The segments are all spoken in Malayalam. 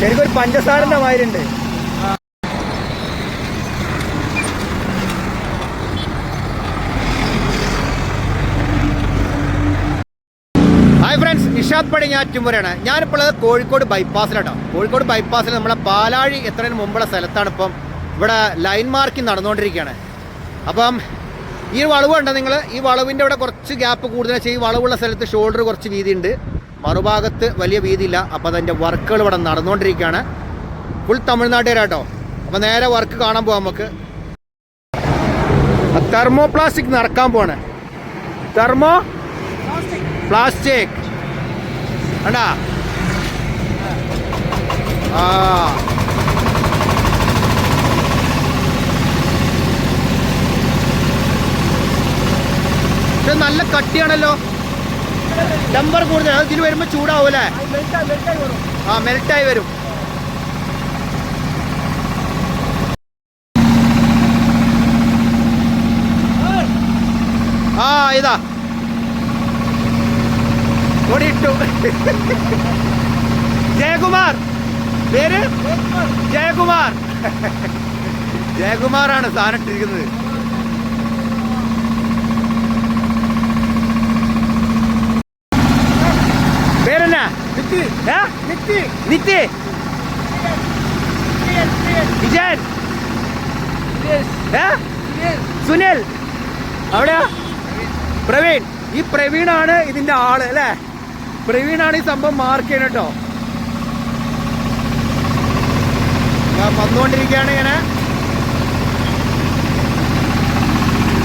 ശരിക്കും ഒരു പഞ്ചസാരന്റെ മാതിരിണ്ട് ഹായ് ഫ്രണ്ട്സ് നിഷാദ് പടിഞ്ഞാറ്റുമുറയാണ് ഞാനിപ്പോൾ കോഴിക്കോട് ബൈപ്പാസിലാട്ടോ കോഴിക്കോട് ബൈപ്പാസിൽ നമ്മുടെ പാലാഴി എത്രയും മുമ്പുള്ള സ്ഥലത്താണ് ഇപ്പം ഇവിടെ ലൈൻ മാർക്കിംഗ് നടന്നുകൊണ്ടിരിക്കുകയാണ്. അപ്പം ഈ വളവ് നിങ്ങൾ? ഈ വളവിന്റെ ഇവിടെ കുറച്ച് ഗ്യാപ്പ് കൂടുതലാണ് ഈ വളവുള്ള സ്ഥലത്ത് ഷോൾഡർ കുറച്ച് വീതിയുണ്ട്. മറുഭാഗത്ത് വലിയ വീതിയില്ല. അപ്പോൾ അതിന്റെ വർക്കുകൾ ഇവിടെ നടന്നുകൊണ്ടിരിക്കുകയാണ്. ഫുൾ തമിഴ്നാട്ടുകാരാട്ടോ അപ്പോൾ നേരെ വർക്ക് കാണാൻ പോവാം നമുക്ക്. തെർമോ പ്ലാസ്റ്റിക് നടക്കാൻ പോണ് തെർമോ പ്ലാസ്റ്റിക് ആ. നല്ല കട്ടിയാണല്ലോ. ടെമ്പർ കൂടുതൽ അത് ഇതിൽ വരുമ്പോൾ ചൂടാവൂലേ ആ മെൽറ്റായി വരും. ആ ഇതാ. ഓടിയിട്ടു ജയകുമാർ. പേര്? ജയകുമാർ. ജയകുമാറാണ് സാധനം ഇട്ടിരിക്കുന്നത്. ഏ? നിത്യ വിജയൻ? സുനിൽ. അവിടെയാ? പ്രവീൺ. ഈ പ്രവീണാണ് ഇതിന്റെ ആൾ അല്ലേ? പ്രവീണാണ് ഈ സംഭവം മാർക്ക് ചെയ്യണം കേട്ടോ ഞാൻ വന്നുകൊണ്ടിരിക്കുകയാണ് ഇങ്ങനെ.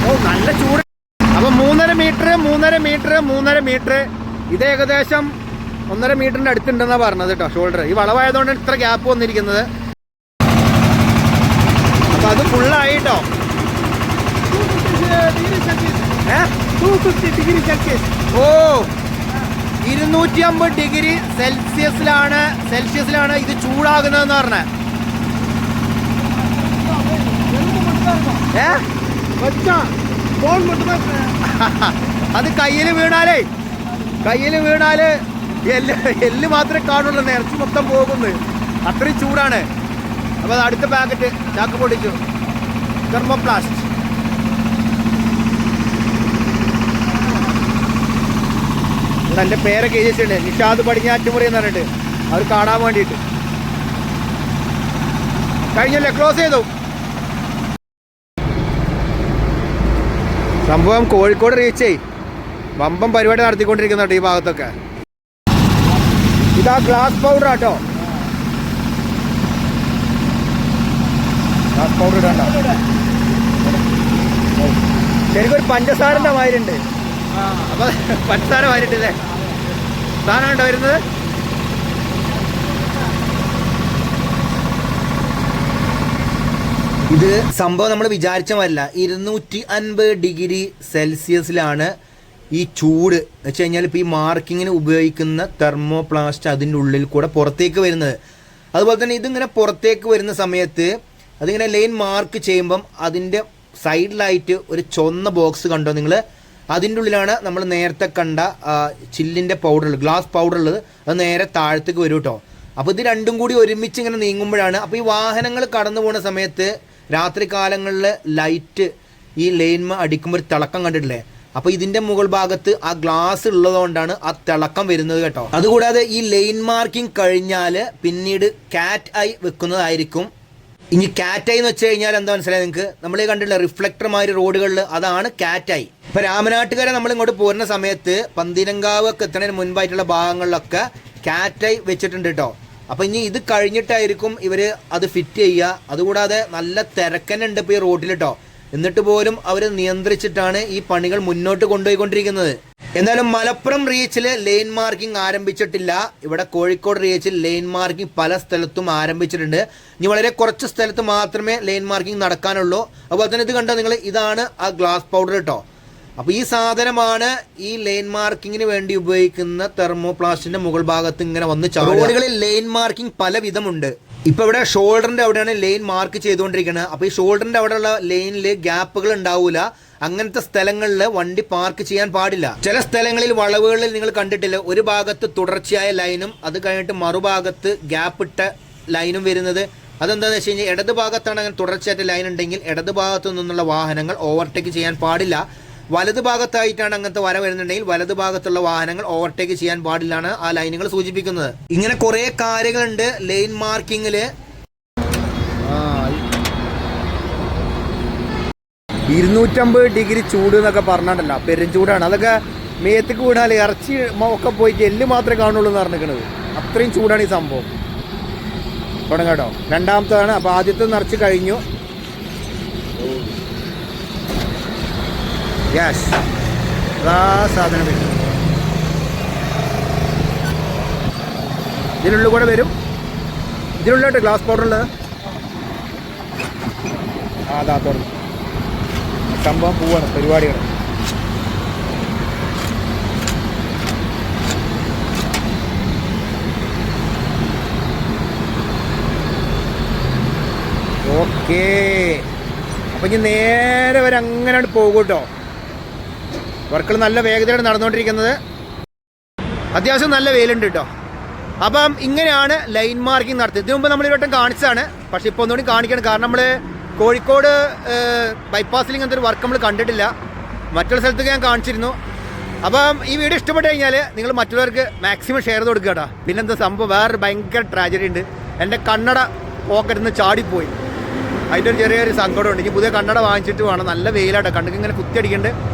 ഓ നല്ല ചൂട്. അപ്പൊ മൂന്നര മീറ്റർ മൂന്നര മീറ്റർ മൂന്നര മീറ്റർ ഇത് ഏകദേശം ഒന്നര മീറ്ററിന്റെ അടുത്തുണ്ടെന്നാ പറഞ്ഞത് കേട്ടോ ഷോൾഡർ ഈ വളവായതുകൊണ്ട് ഇത്ര ഗ്യാപ്പ് വന്നിരിക്കുന്നത്. അപ്പൊ അത് ഫുള്ളായി കേട്ടോ ഓ ഇരുന്നൂറ്റി അമ്പത് ഡിഗ്രി സെൽഷ്യസിലാണ് സെൽഷ്യസിലാണ് ഇത് ചൂടാകുന്നതെന്ന് പറഞ്ഞ. അത് കയ്യിൽ വീണാലേ കയ്യിൽ വീണാൽ എല്ല് എല്ല് മാത്രമേ കാണുള്ളൂ. നിറച്ച് മൊത്തം പോകുന്നു. അത്രയും ചൂടാണ്. അപ്പോൾ അടുത്ത പാക്കറ്റ് ചാക്ക് പൊടിച്ചു. തെർമോപ്ലാസ്റ്റ് എന്റെ പേരൊക്കെ എഴുതിയിട്ടുണ്ട് നിഷാദ് പടിഞ്ഞാറ്റുമുറി എന്ന് പറഞ്ഞിട്ട്. അവർ കാണാൻ വേണ്ടിയിട്ട്. കഴിഞ്ഞല്ലേ? ക്ലോസ് ചെയ്തു. സംഭവം കോഴിക്കോട് റീച്ചേ വമ്പം പരിപാടി നടത്തിക്കൊണ്ടിരിക്കുന്നുണ്ട് ഈ ഭാഗത്തൊക്കെ. ഇതാ ഗ്ലാസ് പൗഡർ ആട്ടോ. ഗ്ലാസ് പൗഡർ ഇടണ്ട. ശരിക്കും ഒരു പഞ്ചസാരന്റെ മാതിരി അപ്പൊ പഞ്ചസാര മാറിയിട്ടില്ലേ സാധനം ഉണ്ടോ വരുന്നത്? ഇത് സംഭവം നമ്മൾ വിചാരിച്ച വല്ല ഇരുന്നൂറ്റി അൻപത് ഡിഗ്രി സെൽഷ്യസിലാണ് ഈ ചൂട് എന്ന് വെച്ച് കഴിഞ്ഞാൽ ഇപ്പോൾ ഈ മാർക്കിങ്ങിന് ഉപയോഗിക്കുന്ന തെർമോ പ്ലാസ്റ്റ് അതിന്റെ ഉള്ളിൽ കൂടെ പുറത്തേക്ക് വരുന്നത്. അതുപോലെ തന്നെ ഇതിങ്ങനെ പുറത്തേക്ക് വരുന്ന സമയത്ത് അതിങ്ങനെ ലൈൻ മാർക്ക് ചെയ്യുമ്പം അതിന്റെ സൈഡിലായിട്ട് ഒരു ചൊന്ന ബോക്സ് കണ്ടോ നിങ്ങൾ അതിന്റെ ഉള്ളിലാണ് നമ്മൾ നേരത്തെ കണ്ട ചില്ലിന്റെ പൗഡർ ഗ്ലാസ് പൗഡർ ഉള്ളത്. അത് നേരെ താഴത്തേക്ക് വരും കേട്ടോ. അപ്പോൾ ഇത് രണ്ടും കൂടി ഒരുമിച്ച് ഇങ്ങനെ നീങ്ങുമ്പോഴാണ് അപ്പോൾ ഈ വാഹനങ്ങൾ കടന്നു പോകുന്ന സമയത്ത് രാത്രി കാലങ്ങളിൽ ലൈറ്റ് ഈ ലൈൻമ അടിക്കുമ്പോൾ ഒരു തിളക്കം കണ്ടിട്ടില്ലേ? അപ്പോൾ ഇതിന്റെ മുകൾ ഭാഗത്ത് ആ ഗ്ലാസ് ഉള്ളതുകൊണ്ടാണ് ആ തിളക്കം വരുന്നത് കേട്ടോ. അതുകൂടാതെ ഈ ലൈൻ മാർക്കിംഗ് കഴിഞ്ഞാൽ പിന്നീട് കാറ്റ് ഐ വെക്കുന്നതായിരിക്കും. ഇനി കാറ്റ് ഐ എന്ന് വെച്ച് കഴിഞ്ഞാൽ എന്താ മനസ്സിലായി നിങ്ങൾക്ക് നമ്മൾ കണ്ടില്ല റിഫ്ലക്ടർ മാതിരി റോഡുകളിൽ അതാണ് കാറ്റ് ഐ ഇപ്പൊ രാമനാട്ടുകാരെ നമ്മൾ ഇങ്ങോട്ട് പോരുന്ന സമയത്ത് പന്തിരങ്കാവ് ഒക്കെ എത്തുന്നതിന് മുൻപായിട്ടുള്ള ഭാഗങ്ങളിലൊക്കെ ഐ വെച്ചിട്ടുണ്ട് കേട്ടോ. അപ്പൊ ഇനി ഇത് കഴിഞ്ഞിട്ടായിരിക്കും ഇവർ അത് ഫിറ്റ് ചെയ്യുക. അതുകൂടാതെ നല്ല തിരക്കനുണ്ട് ഇപ്പൊ ഈ റോഡിൽ കേട്ടോ. എന്നിട്ട് പോലും അവർ നിയന്ത്രിച്ചിട്ടാണ് ഈ പണികൾ മുന്നോട്ട് കൊണ്ടുപോയിക്കൊണ്ടിരിക്കുന്നത്. എന്നാലും മലപ്പുറം റീച്ചിൽ ലൈൻ മാർക്കിംഗ് ആരംഭിച്ചിട്ടില്ല. ഇവിടെ കോഴിക്കോട് റീച്ചിൽ ലൈൻ മാർക്കിംഗ് പല സ്ഥലത്തും ആരംഭിച്ചിട്ടുണ്ട്. ഇനി വളരെ കുറച്ച് സ്ഥലത്ത് മാത്രമേ ലൈൻ മാർക്കിംഗ് നടക്കാനുള്ളൂ. അതുപോലെ തന്നെ ഇത് കണ്ടോ നിങ്ങൾ? ഇതാണ് ആ ഗ്ലാസ് പൗഡർ കേട്ടോ അപ്പോൾ ഈ സാധനമാണ് ഈ ലൈൻ മാർക്കിങ്ങിന് വേണ്ടി ഉപയോഗിക്കുന്ന തെർമോപ്ലാസ്റ്റിന്റെ മുകൾ ഭാഗത്ത് ഇങ്ങനെ വന്ന് റോഡുകളിൽ ലൈൻ മാർക്കിംഗ് പല വിധമുണ്ട് ഇപ്പൊ ഇവിടെ ഷോൾഡറിന്റെ അവിടെയാണ് ലൈൻ മാർക്ക് ചെയ്തുകൊണ്ടിരിക്കുന്നത് അപ്പൊ ഈ ഷോൾഡറിന്റെ അവിടെയുള്ള ലൈനിൽ ഗ്യാപ്പുകൾ ഉണ്ടാവൂല. അങ്ങനത്തെ സ്ഥലങ്ങളിൽ വണ്ടി പാർക്ക് ചെയ്യാൻ പാടില്ല. ചില സ്ഥലങ്ങളിൽ വളവുകളിൽ നിങ്ങൾ കണ്ടിട്ടില്ല. ഒരു ഭാഗത്ത് തുടർച്ചയായ ലൈനും അത് കഴിഞ്ഞിട്ട് മറുഭാഗത്ത് ഗ്യാപ്പ് ഇട്ട ലൈനും വരുന്നത്. അതെന്താണെന്ന് വെച്ച് കഴിഞ്ഞാൽ ഇടത് ഭാഗത്താണ് അങ്ങനെ തുടർച്ചയായിട്ട് ലൈൻ ഉണ്ടെങ്കിൽ ഇടത് ഭാഗത്തു നിന്നുള്ള വാഹനങ്ങൾ ഓവർടേക്ക് ചെയ്യാൻ പാടില്ല. വലത് ഭാഗത്തായിട്ടാണ് അങ്ങനത്തെ വര വരുന്നുണ്ടെങ്കിൽ വലത് ഭാഗത്തുള്ള വാഹനങ്ങൾ ഓവർടേക്ക് ചെയ്യാൻ പാടില്ലാണ് ആ ലൈനുകൾ സൂചിപ്പിക്കുന്നത്. ഇങ്ങനെ കുറേ കാര്യങ്ങളുണ്ട് ലൈൻ മാർക്കിങ്ങിൽ ഇരുന്നൂറ്റമ്പത് ഡിഗ്രി ചൂട് എന്നൊക്കെ പറഞ്ഞിട്ടല്ല പെരുംചൂടാണ് അതൊക്കെ മേത്തേക്ക് വീണാൽ ഇറച്ചി ഒക്കെ പോയിട്ട് എല്ല് മാത്രമേ കാണുള്ളൂ എന്ന് പറഞ്ഞിരിക്കണത്. അത്രയും ചൂടാണ് ഈ സംഭവം. തുടങ്ങാം കേട്ടോ. രണ്ടാമത്തതാണ്. അപ്പോൾ ആദ്യത്തെ നിറച്ച് കഴിഞ്ഞു. യെസ് അതാ സാധനം വരും ഇതിനുള്ളിൽ കൂടെ വരും. ഇതിനുള്ളിലോട്ട് ഗ്ലാസ് പൗഡറുള്ളത് ആ അതാ തുറന്നു. സംഭവം പോവാണ് പരിപാടികൾ ഓക്കേ അപ്പം ഇനി നേരെ വരെ അങ്ങനെ പോകും കേട്ടോ വർക്കുകൾ നല്ല വേഗതയോടെ നടന്നുകൊണ്ടിരിക്കുന്നത്. അത്യാവശ്യം നല്ല വെയിലുണ്ട് കേട്ടോ അപ്പം ഇങ്ങനെയാണ് ലൈൻ മാർക്കിംഗ് നടത്തിയത്. ഇതിനു മുമ്പ് നമ്മൾ ഒരു വട്ടം കാണിച്ചതാണ്. പക്ഷേ ഇപ്പോൾ ഒന്നുകൂടി കാണിക്കണം. കാരണം നമ്മൾ കോഴിക്കോട് ബൈപ്പാസിൽ ഇങ്ങനത്തെ ഒരു വർക്ക് നമ്മൾ കണ്ടിട്ടില്ല. മറ്റുള്ള സ്ഥലത്തൊക്കെ ഞാൻ കാണിച്ചിരുന്നു. അപ്പം ഈ വീഡിയോ ഇഷ്ടപ്പെട്ട് കഴിഞ്ഞാൽ നിങ്ങൾ മറ്റുള്ളവർക്ക് മാക്സിമം ഷെയർ ചെയ്ത് കൊടുക്കുക കേട്ടോ പിന്നെന്താ സംഭവം? വേറൊരു ഭയങ്കര ട്രാജഡി ഉണ്ട്. എന്റെ കണ്ണട പോക്കറ്റിൽ നിന്ന് ചാടിപ്പോയി. അതിന്റെ ഒരു ചെറിയൊരു സങ്കടമുണ്ട് ഇനി പുതിയ കണ്ണട വാങ്ങിച്ചിട്ട് വേണം. നല്ല വെയിലാട്ടോ കണ്ണുക്ക് ഇങ്ങനെ കുത്തിയടിക്കുന്നുണ്ട്